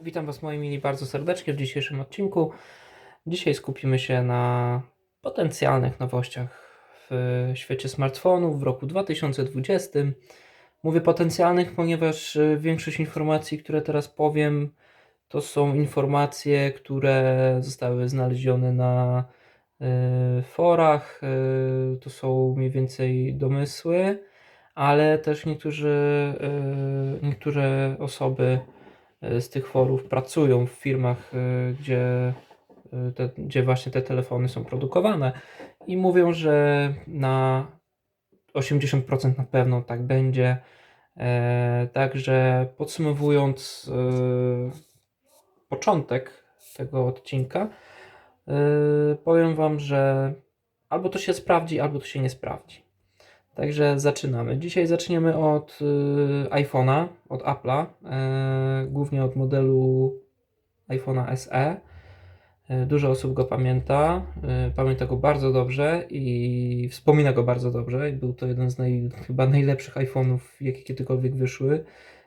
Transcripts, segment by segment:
Witam Was moi mili bardzo serdecznie w dzisiejszym odcinku. Dzisiaj skupimy się na potencjalnych nowościach w świecie smartfonów w roku 2020. Mówię potencjalnych, ponieważ y, większość informacji, które teraz powiem, to są informacje, które zostały znalezione na y, forach. y, To są mniej więcej domysły, ale też niektórzy, niektóre osoby z tych forów pracują w firmach, y, gdzie, y, te, gdzie właśnie te telefony są produkowane i mówią, że na 80% na pewno tak będzie. E, Także podsumowując początek tego odcinka, powiem Wam, że albo to się sprawdzi, albo to się nie sprawdzi. Także zaczynamy. Dzisiaj zaczniemy od y, iPhone'a, od Apple'a, e, głównie od modelu iPhone'a SE. E, Dużo osób go pamięta, e, pamięta go bardzo dobrze i wspomina go bardzo dobrze. Był to jeden z naj, chyba najlepszych iPhone'ów, jakie kiedykolwiek wyszły.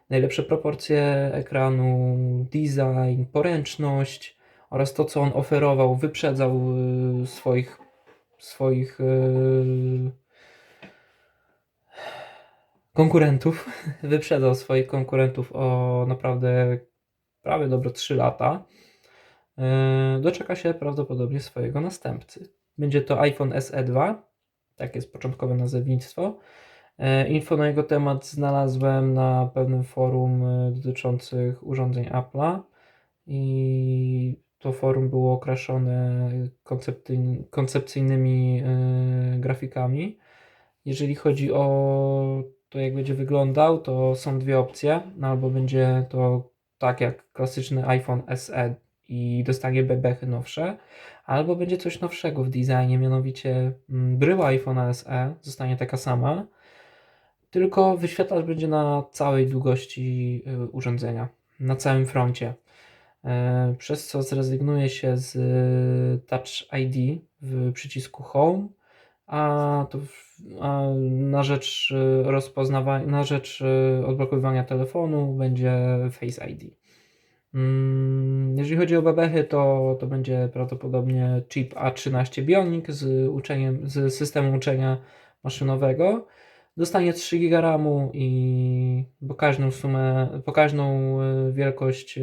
Najlepsze proporcje ekranu, design, poręczność oraz to, co on oferował, wyprzedzał y, swoich, swoich y, konkurentów. Wyprzedzał swoich konkurentów o naprawdę prawie dobro 3 lata. Yy, Doczeka się prawdopodobnie swojego następcy. Będzie to iPhone SE 2, tak jest początkowe nazewnictwo. Yy, Info na jego temat znalazłem na pewnym forum yy, dotyczących urządzeń Apple'a i to forum było okraszone koncepcyjny, koncepcyjnymi grafikami. Jeżeli chodzi o to, jak będzie wyglądał, to są dwie opcje. No, albo będzie to tak jak klasyczny iPhone SE i dostanie bebechy nowsze, albo będzie coś nowszego w designie, mianowicie mm, bryła iPhone SE zostanie taka sama, tylko wyświetlacz będzie na całej długości y, urządzenia, na całym froncie. E, Przez co zrezygnuje się z y, Touch ID w przycisku Home, a, to a na rzecz y, rozpoznawania, na rzecz y, odblokowywania telefonu będzie Face ID. Mm, Jeżeli chodzi o bebechy, to, to będzie prawdopodobnie chip A13 Bionic z, uczeniem, z systemem uczenia maszynowego. Dostanie 3 GB RAMu i pokaźną sumę, pokaźną y, wielkość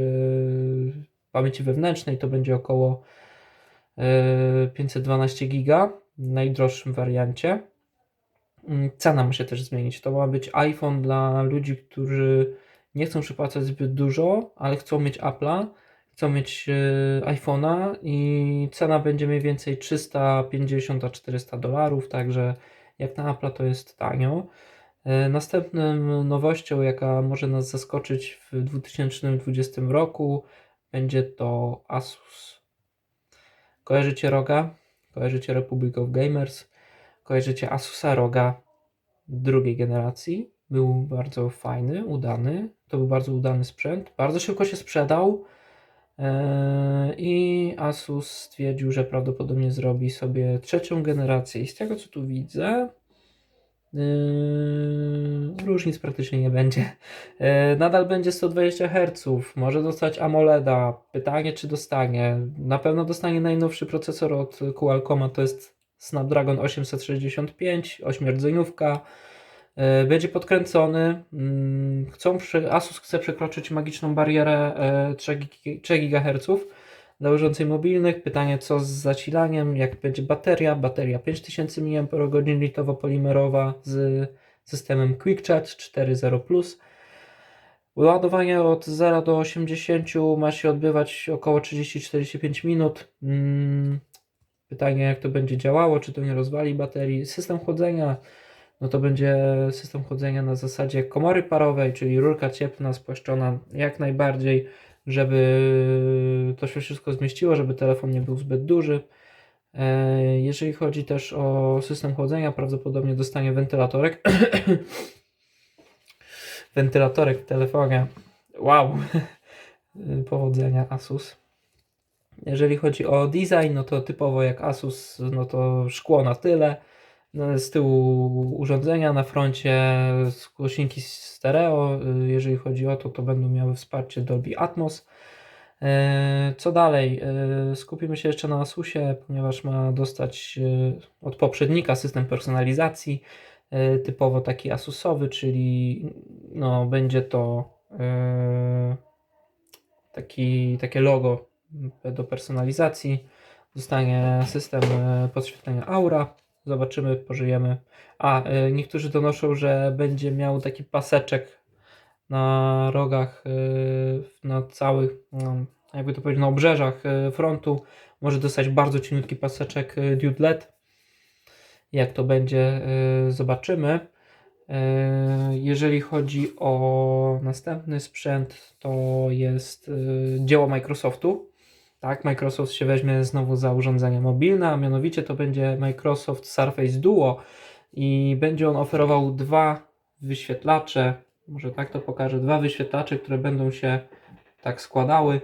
pamięci wewnętrznej to będzie około y, 512 GB najdroższym wariancie. Mm, Cena ma się też zmienić. To ma być iPhone dla ludzi, którzy nie chcą przepłacać zbyt dużo, ale chcą mieć Apple'a, chcą mieć y, iPhone'a i cena będzie mniej więcej 350 a 400 dolarów, także jak na Apple'a to jest tanio. Y, Następną nowością, jaka może nas zaskoczyć w 2020 roku, będzie to Asus. Kojarzycie Roga? Kojarzycie Republic of Gamers? Kojarzycie Asusa Roga drugiej generacji? Był bardzo fajny, udany. To był bardzo udany sprzęt. Bardzo szybko się sprzedał. Eee, I Asus stwierdził, że prawdopodobnie zrobi sobie trzecią generację. I z tego co tu widzę, Yy, różnic praktycznie nie będzie. Yy, Nadal będzie 120 Hz, może dostać AMOLEDa. Pytanie, czy dostanie. Na pewno dostanie najnowszy procesor od Qualcomma, to jest Snapdragon 865, 8-rdzeniówka. Yy, Będzie podkręcony. Yy, Chcą, Asus chce przekroczyć magiczną barierę yy, 3 gi- 3 GHz dla urządzeń mobilnych. Pytanie, co z zasilaniem, jak będzie bateria. Bateria 5000 mAh litowo-polimerowa z systemem QuickChat 4.0+. Ładowanie od 0 do 80 ma się odbywać około 30-45 minut. Mm, Pytanie, jak to będzie działało, czy to nie rozwali baterii. System chłodzenia, no to będzie system chłodzenia na zasadzie komory parowej, czyli rurka cieplna spłaszczona jak najbardziej żeby to się wszystko zmieściło, żeby telefon nie był zbyt duży. E, Jeżeli chodzi też o system chłodzenia, prawdopodobnie dostanie wentylatorek. wentylatorek w telefonie. Wow! Powodzenia Asus. Jeżeli chodzi o design, no to typowo jak Asus, no to szkło na tyle. No, Z tyłu urządzenia na froncie głośniki stereo. y, Jeżeli chodzi o to, to będą miały wsparcie Dolby Atmos. E, Co dalej? E, Skupimy się jeszcze na Asusie, ponieważ ma dostać od poprzednika system personalizacji, typowo taki Asusowy, czyli no, będzie to taki, takie logo do personalizacji. Zostanie system podświetlenia Aura. Zobaczymy, pożyjemy. A, e, niektórzy donoszą, że będzie miał taki paseczek na rogach, e, na całych, no, jakby to powiedzieć, na obrzeżach e, frontu. Może dostać bardzo cieniutki paseczek Dude LED. Jak to będzie, zobaczymy. Jeżeli chodzi o następny sprzęt, to jest dzieło Microsoftu. Tak, Microsoft się weźmie znowu za urządzenia mobilne, a mianowicie to będzie Microsoft Surface Duo i będzie on oferował dwa wyświetlacze, może tak to pokażę, dwa wyświetlacze, które będą się tak składały.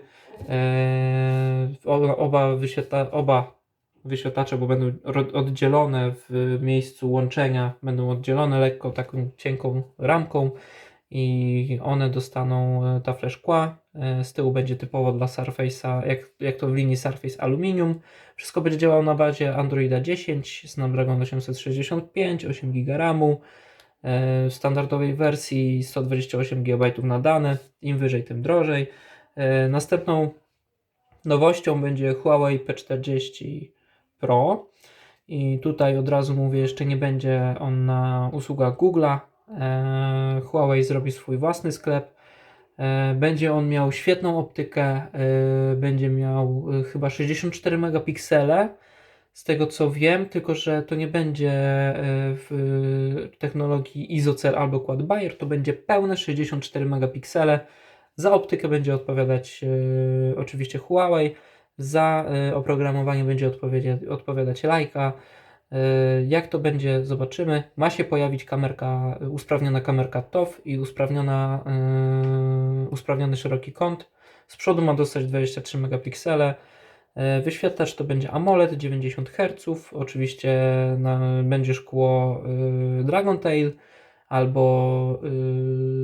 Eee, oba, wyświetla, oba wyświetlacze, bo będą oddzielone w miejscu łączenia, będą oddzielone lekko taką cienką ramką i one dostaną e, taflę szkła. E, Z tyłu będzie typowo dla Surface'a, jak, jak to w linii Surface Aluminium. Wszystko będzie działało na bazie Androida 10, Snapdragon 865, 8 GB RAMu. E, W standardowej wersji 128 GB na dane, im wyżej, tym drożej. Następną nowością będzie Huawei P40 Pro. I tutaj od razu mówię, jeszcze nie będzie on na usługach Google'a. E, Huawei zrobi swój własny sklep. E, Będzie on miał świetną optykę, e, będzie miał chyba 64 megapiksele, z tego co wiem, tylko że to nie będzie w technologii ISOCELL albo Quad Bayer, to będzie pełne 64 megapiksele. Za optykę będzie odpowiadać oczywiście Huawei, za oprogramowanie będzie odpowiadać Leica. E, Jak to będzie, zobaczymy. Ma się pojawić kamerka, usprawniona kamerka TOF i usprawniona, e, usprawniony szeroki kąt. Z przodu ma dostać 23 megapiksele. E, Wyświetlacz to będzie AMOLED 90 Hz. Oczywiście na, będzie szkło y, Dragon Tail albo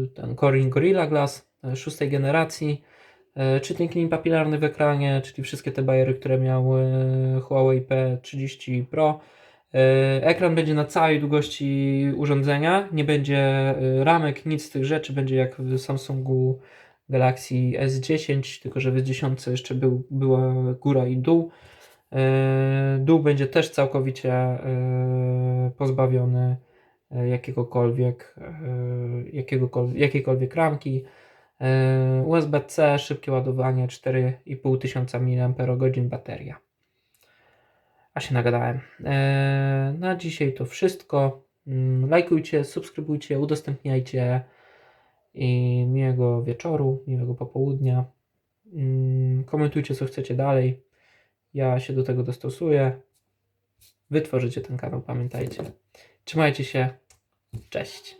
y, ten Corning Gorilla Glass szóstej generacji. E, Czytnik linii papilarny w ekranie, czyli wszystkie te bajery, które miał Huawei P30 Pro. E, Ekran będzie na całej długości urządzenia, nie będzie e, ramek, nic z tych rzeczy, będzie jak w Samsungu Galaxy S10, tylko że w S10 jeszcze był, była góra i dół. E, Dół będzie też całkowicie pozbawiony jakiegokolwiek, jakiegokolwiek, jakiejkolwiek ramki. USB-C, szybkie ładowanie, 4500 mAh bateria. A się nagadałem. E, Na dzisiaj to wszystko. Mm, Lajkujcie, subskrybujcie, udostępniajcie i miłego wieczoru, miłego popołudnia. Mm, Komentujcie, co chcecie dalej. Ja się do tego dostosuję. Wy tworzycie ten kanał, pamiętajcie. Trzymajcie się. Cześć.